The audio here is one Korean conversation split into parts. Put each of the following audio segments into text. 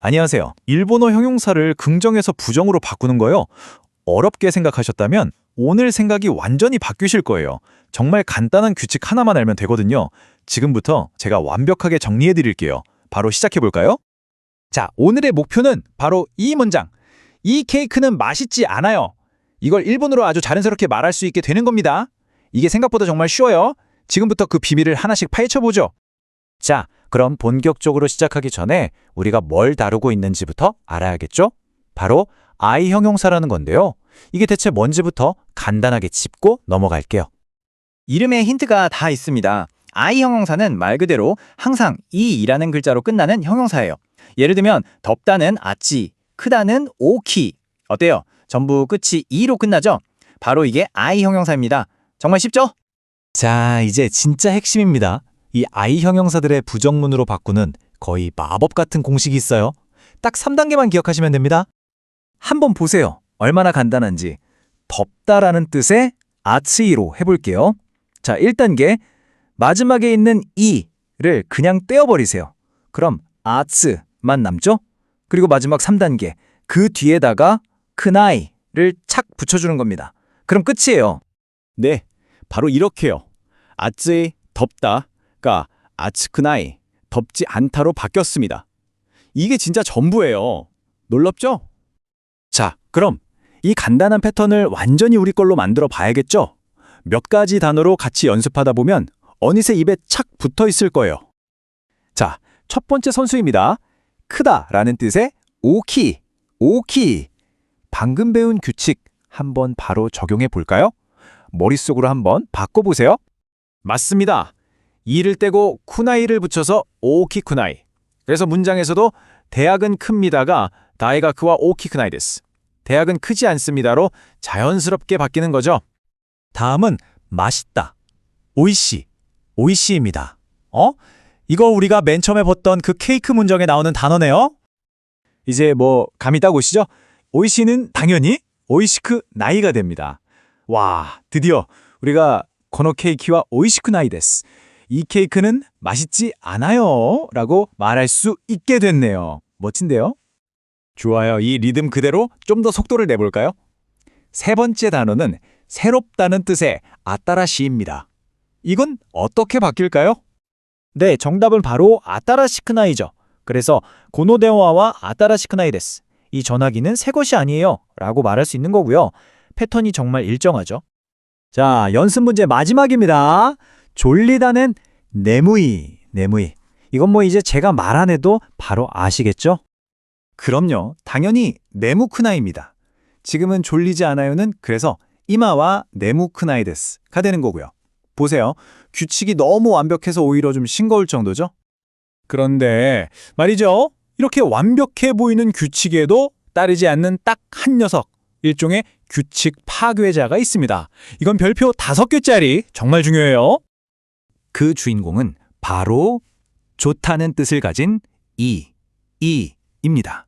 안녕하세요. 일본어 형용사를 긍정에서 부정으로 바꾸는 거요. 어렵게 생각하셨다면 오늘 생각이 완전히 바뀌실 거예요. 정말 간단한 규칙 하나만 알면 되거든요. 지금부터 제가 완벽하게 정리해 드릴게요. 바로 시작해 볼까요? 자, 오늘의 목표는 바로 이 문장. 이 케이크는 맛있지 않아요. 이걸 일본어로 아주 자연스럽게 말할 수 있게 되는 겁니다. 이게 생각보다 정말 쉬워요. 지금부터 그 비밀을 하나씩 파헤쳐 보죠. 자, 그럼 본격적으로 시작하기 전에 우리가 뭘 다루고 있는지부터 알아야겠죠? 바로 I 형용사라는 건데요. 이게 대체 뭔지부터 간단하게 짚고 넘어갈게요. 이름에 힌트가 다 있습니다. I 형용사는 말 그대로 항상 이이라는 글자로 끝나는 형용사예요. 예를 들면 덥다는 아찌, 크다는 오키. 어때요? 전부 끝이 이로 끝나죠? 바로 이게 I 형용사입니다. 정말 쉽죠? 자, 이제 진짜 핵심입니다. 이 I 형용사들의 부정문으로 바꾸는 거의 마법 같은 공식이 있어요. 딱 3단계만 기억하시면 됩니다. 한번 보세요. 얼마나 간단한지. 덥다라는 뜻의 아츠이로 해볼게요. 자, 1단계. 마지막에 있는 이를 그냥 떼어버리세요. 그럼 아츠만 남죠? 그리고 마지막 3단계. 그 뒤에다가 크나이를 착 붙여주는 겁니다. 그럼 끝이에요. 네, 바로 이렇게요. 아츠이 덥다 가 아츠크나이 덥지 않다로 바뀌었습니다. 이게 진짜 전부예요. 놀랍죠? 자, 그럼 이 간단한 패턴을 완전히 우리 걸로 만들어 봐야겠죠? 몇 가지 단어로 같이 연습하다 보면 어느새 입에 착 붙어 있을 거예요. 자, 첫 번째 선수입니다. 크다 라는 뜻의 오키, 오키. 방금 배운 규칙 한번 바로 적용해 볼까요? 머릿속으로 한번 바꿔보세요. 맞습니다. 이를 떼고 쿠나이를 붙여서 오키 쿠나이. 그래서 문장에서도 대학은 큽니다가 다이가크와 오키 쿠나이 데스. 대학은 크지 않습니다로 자연스럽게 바뀌는 거죠. 다음은 맛있다. 오이시. 오이시입니다. 어? 이거 우리가 맨 처음에 봤던 그 케이크 문장에 나오는 단어네요. 이제 뭐 감이 딱 오시죠? 오이시는 당연히 오이시크 나이가 됩니다. 와, 드디어 우리가 코노 케이키와 오이시크 나이 데스. 이 케이크는 맛있지 않아요. 라고 말할 수 있게 됐네요. 멋진데요? 좋아요. 이 리듬 그대로 좀 더 속도를 내볼까요? 세 번째 단어는 새롭다는 뜻의 아따라시입니다. 이건 어떻게 바뀔까요? 네, 정답은 바로 아따라시크나이죠. 그래서 고노데오아와 아따라시크나이 데스. 이 전화기는 새 것이 아니에요. 라고 말할 수 있는 거고요. 패턴이 정말 일정하죠. 자, 연습 문제 마지막입니다. 졸리다는 네무이, 네무이. 이건 뭐 이제 제가 말 안 해도 바로 아시겠죠? 그럼요. 당연히 네무크나이입니다. 지금은 졸리지 않아요는 그래서 이마와 네무크나이 데스가 되는 거고요. 보세요. 규칙이 너무 완벽해서 오히려 좀 싱거울 정도죠? 그런데 말이죠. 이렇게 완벽해 보이는 규칙에도 따르지 않는 딱 한 녀석, 일종의 규칙 파괴자가 있습니다. 이건 별표 다섯 개짜리 정말 중요해요. 그 주인공은 바로 좋다는 뜻을 가진 이, 이입니다.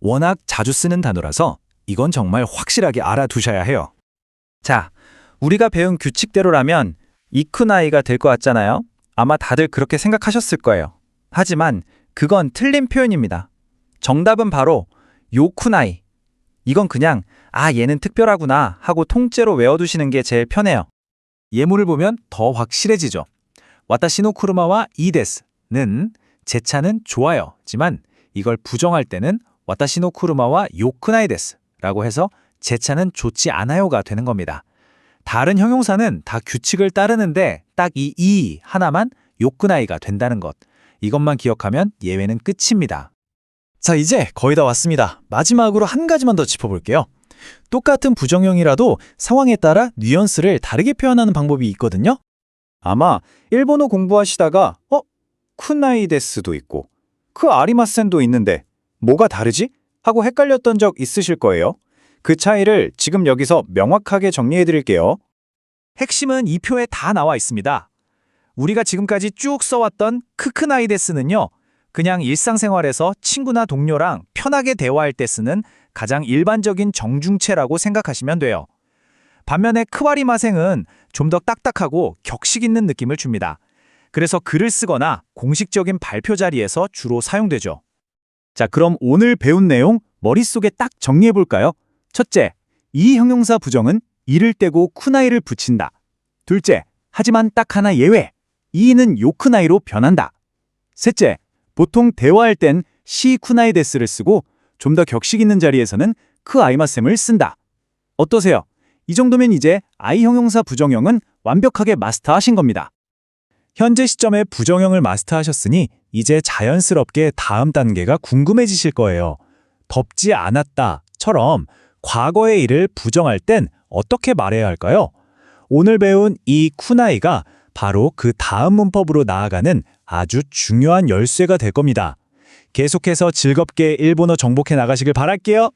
워낙 자주 쓰는 단어라서 이건 정말 확실하게 알아두셔야 해요. 자, 우리가 배운 규칙대로라면 이쿠나이가 될 것 같잖아요. 아마 다들 그렇게 생각하셨을 거예요. 하지만 그건 틀린 표현입니다. 정답은 바로 요쿠나이. 이건 그냥 아 얘는 특별하구나 하고 통째로 외워두시는 게 제일 편해요. 예문을 보면 더 확실해지죠. 와타시노 쿠르마와 이데스는 제 차는 좋아요지만 이걸 부정할 때는 와타시노 쿠르마와 요쿠나이 데스라고 해서 제 차는 좋지 않아요가 되는 겁니다. 다른 형용사는 다 규칙을 따르는데 딱 이 이 하나만 요쿠나이가 된다는 것. 이것만 기억하면 예외는 끝입니다. 자, 이제 거의 다 왔습니다. 마지막으로 한 가지만 더 짚어볼게요. 똑같은 부정형이라도 상황에 따라 뉘앙스를 다르게 표현하는 방법이 있거든요. 아마 일본어 공부하시다가 어? 쿠나이데스도 있고 그 아리마센도 있는데 뭐가 다르지? 하고 헷갈렸던 적 있으실 거예요. 그 차이를 지금 여기서 명확하게 정리해 드릴게요. 핵심은 이 표에 다 나와 있습니다. 우리가 지금까지 쭉 써왔던 크크나이데스는요. 그냥 일상생활에서 친구나 동료랑 편하게 대화할 때 쓰는 가장 일반적인 정중체라고 생각하시면 돼요. 반면에 크와리 마생은 좀 더 딱딱하고 격식 있는 느낌을 줍니다. 그래서 글을 쓰거나 공식적인 발표 자리에서 주로 사용되죠. 자, 그럼 오늘 배운 내용 머릿속에 딱 정리해 볼까요? 첫째, 이 형용사 부정은 이를 떼고 쿠나이를 붙인다. 둘째, 하지만 딱 하나 예외. 이는 요크나이로 변한다. 셋째, 보통 대화할 땐 시 쿠나이 데스를 쓰고 좀 더 격식 있는 자리에서는 크 아이마셈을 쓴다. 어떠세요? 이 정도면 이제 아이 형용사 부정형은 완벽하게 마스터하신 겁니다. 현재 시점에 부정형을 마스터하셨으니 이제 자연스럽게 다음 단계가 궁금해지실 거예요. 덥지 않았다처럼 과거의 일을 부정할 땐 어떻게 말해야 할까요? 오늘 배운 이 쿠나이가 바로 그 다음 문법으로 나아가는 아주 중요한 열쇠가 될 겁니다. 계속해서 즐겁게 일본어 정복해 나가시길 바랄게요.